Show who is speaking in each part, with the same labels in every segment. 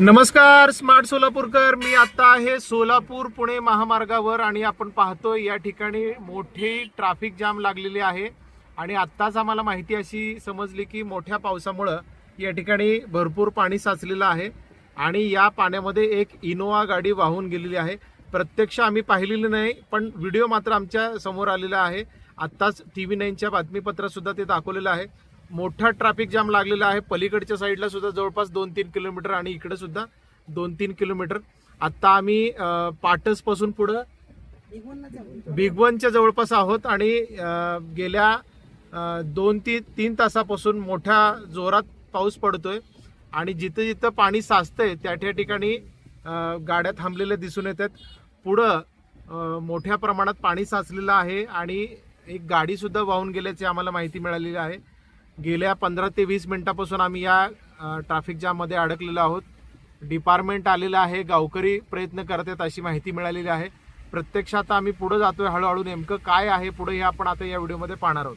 Speaker 1: नमस्कार स्मार्ट सोलापूरकर. मी आता आहे सोलापूर पुणे महामार्गावर आणि आपण पाहतोय या ठिकाणी मोठी ट्रॅफिक जाम लागलेली आहे. आणि आत्ताच आम्हाला माहिती अशी समजली की मोठ्या पावसामुळं या ठिकाणी भरपूर पाणी साचलेलं आहे. आणि या पाण्यामध्ये एक इनोवा गाडी वाहून गेलेली आहे. प्रत्यक्ष आम्ही पाहिलेली नाही पण व्हिडिओ मात्र आमच्यासमोर आलेला आहे. आत्ताच टी व्ही नाईनच्या बातमीपत्रात सुद्धा ते दाखवलेलं आहे. मोठा ट्रॅफिक जाम लागलेला आहे. पलीकडच्या साईडला सुद्धा जवळपास दोन तीन किलोमीटर आणि इकडे सुद्धा दोन तीन किलोमीटर. आता आम्ही पाटसपासून पुढं भिगवनच्या जवळपास आहोत आणि गेल्या दोन ती तीन तासापासून मोठ्या जोरात पाऊस पडतोय. आणि जिथं जिथं पाणी साचतंय त्या त्या ठिकाणी गाड्या थांबलेल्या दिसून येतात पुढं मोठ्या प्रमाणात पाणी साचलेलं आहे आणि एक गाडीसुद्धा वाहून गेल्याची आम्हाला माहिती मिळालेली आहे. गेल्या पंधरा ते वीस मिनिटापासून आम्ही या ट्रॅफिक जाममध्ये अडकलेलो आहोत. डिपार्टमेंट आलेलं आहे गावकरी प्रयत्न करतात अशी माहिती मिळालेली आहे. प्रत्यक्षात आम्ही पुढे जातोय हळूहळू नेमकं काय आहे पुढे हे आपण आता या व्हिडिओमध्ये पाहणार आहोत.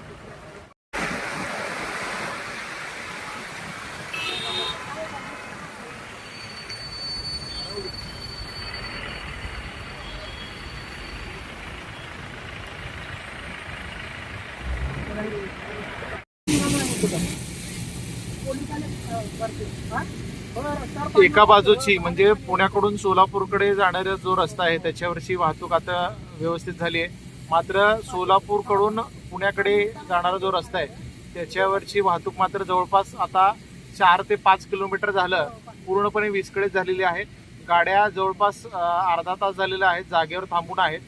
Speaker 2: एका बाजूची म्हणजे
Speaker 1: पुण्याकडून सोलापूरकडे जाणारा जो रस्ता आहे त्याच्यावरची वाहतूक आता व्यवस्थित झाली आहे. मात्र सोलापूरकडून पुण्याकडे जाणारा जो रस्ता आहे त्याच्यावरची वाहतूक मात्र जवळपास आता चार ते पाच किलोमीटर झालं. पूर्णपणे विस्कळीत झालेली आहे. गाड्या जवळपास अर्धा तास झालेल्या आहेत जागेवर थांबून आहेत.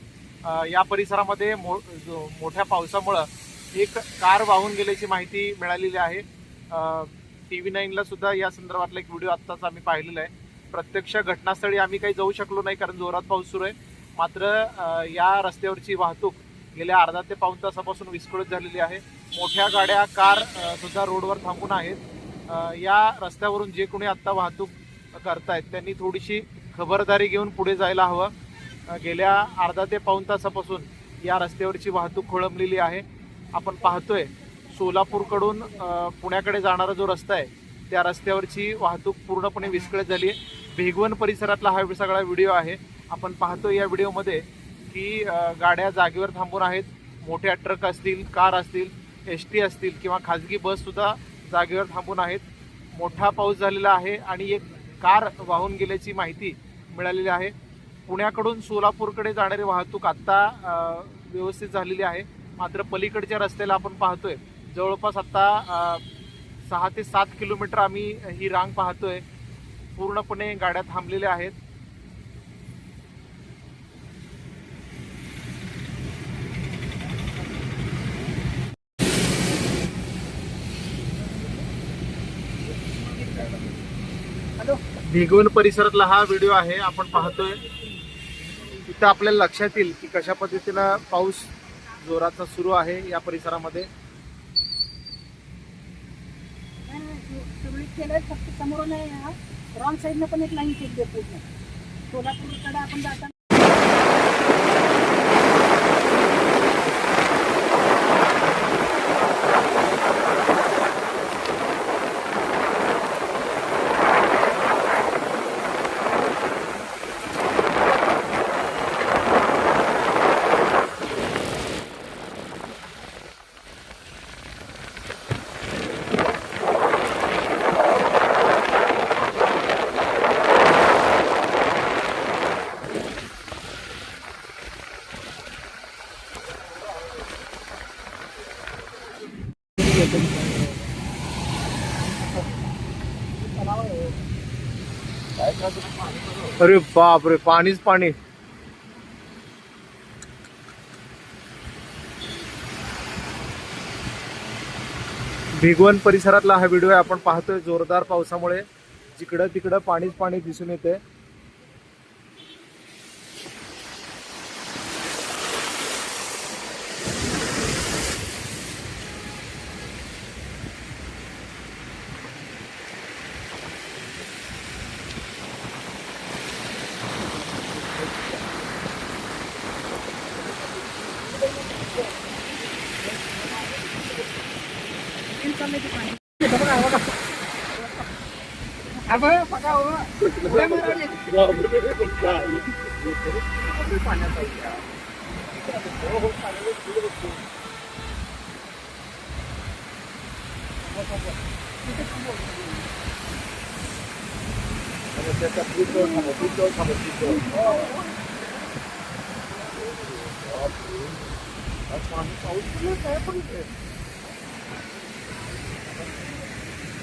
Speaker 1: या परिसरामध्ये मो जो- मोठ्या पावसामुळं एक कार वाहून गेल्याची माहिती मिळालेली आहे. टी व्ही नाईनला सुद्धा या संदर्भातला एक व्हिडिओ आत्ताच आम्ही पाहिलेला आहे. प्रत्यक्ष घटनास्थळी आम्ही काही जाऊ शकलो नाही कारण जोरात पाऊस सुरू आहे. मात्र या रस्त्यावरची वाहतूक गेल्या अर्धा ते पाऊण तासापासून विस्कळीत झालेली आहे. मोठ्या गाड्या कार सुद्धा रोडवर थांबून आहेत. या रस्त्यावरून जे कोणी आत्ता वाहतूक करतायत त्यांनी थोडीशी खबरदारी घेऊन पुढे जायला हवं. गेल्या अर्धा ते पाऊण तासापासून या रस्त्यावरची वाहतूक खोळंबलेली आहे. आपण पाहतोय सोलापूरकडून पुण्याकडे जाणारा जो रस्ता आहे त्या रस्त्यावरची वाहतूक पूर्णपणे विस्कळीत झाली आहे. भेगवन परिसरातला हा सगळा व्हिडिओ आहे. आपण पाहतो या व्हिडिओमध्ये की गाड्या जागेवर थांबून आहेत. मोठ्या ट्रक असतील कार असतील एस टी असतील किंवा खाजगी बससुद्धा जागेवर थांबून आहेत. मोठा पाऊस झालेला आहे आणि एक कार वाहून गेल्याची माहिती मिळालेली आहे. पुण्याकडून सोलापूरकडे जाणारी वाहतूक आत्ता व्यवस्थित झालेली आहे. मात्र पलीकडच्या रस्त्याला आपण पाहतोय जवळपास आता सहा ते सात किलोमीटर आम्ही ही रांग पाहतोय. पूर्णपणे गाड्या थांबलेल्या आहेत. भिगवण परिसरातला हा व्हिडिओ आहे. आपण पाहतोय. इथं आपल्याला लक्षात येईल की कशा पद्धतीनं पाऊस जोराचा सुरू आहे या परिसरामध्ये.
Speaker 2: सगळी केलंय फक्त समोरून रॉंग साईडनं पण एक लाईन केली आहे पूर्ण सोलापूरकडे आपण जाताना
Speaker 1: अरे बाप रे पाणीच पाणी. भिगवण परिसरातला हा व्हिडिओ आहे. आपण पाहतोय जोरदार पावसामुळे. जिकडं तिकडं पाणीच पाणी दिसून येते
Speaker 2: Apa? Pak kau. Boleh marah ni. Ya,
Speaker 3: boleh pecah. Ini panas saja. Kita ada bohong panas dulu. Kita tunggu. Kamu cakap pintu, kamu pintu, kamu pintu.
Speaker 2: Oh. Oh.
Speaker 3: Aku mau tahu, kenapa?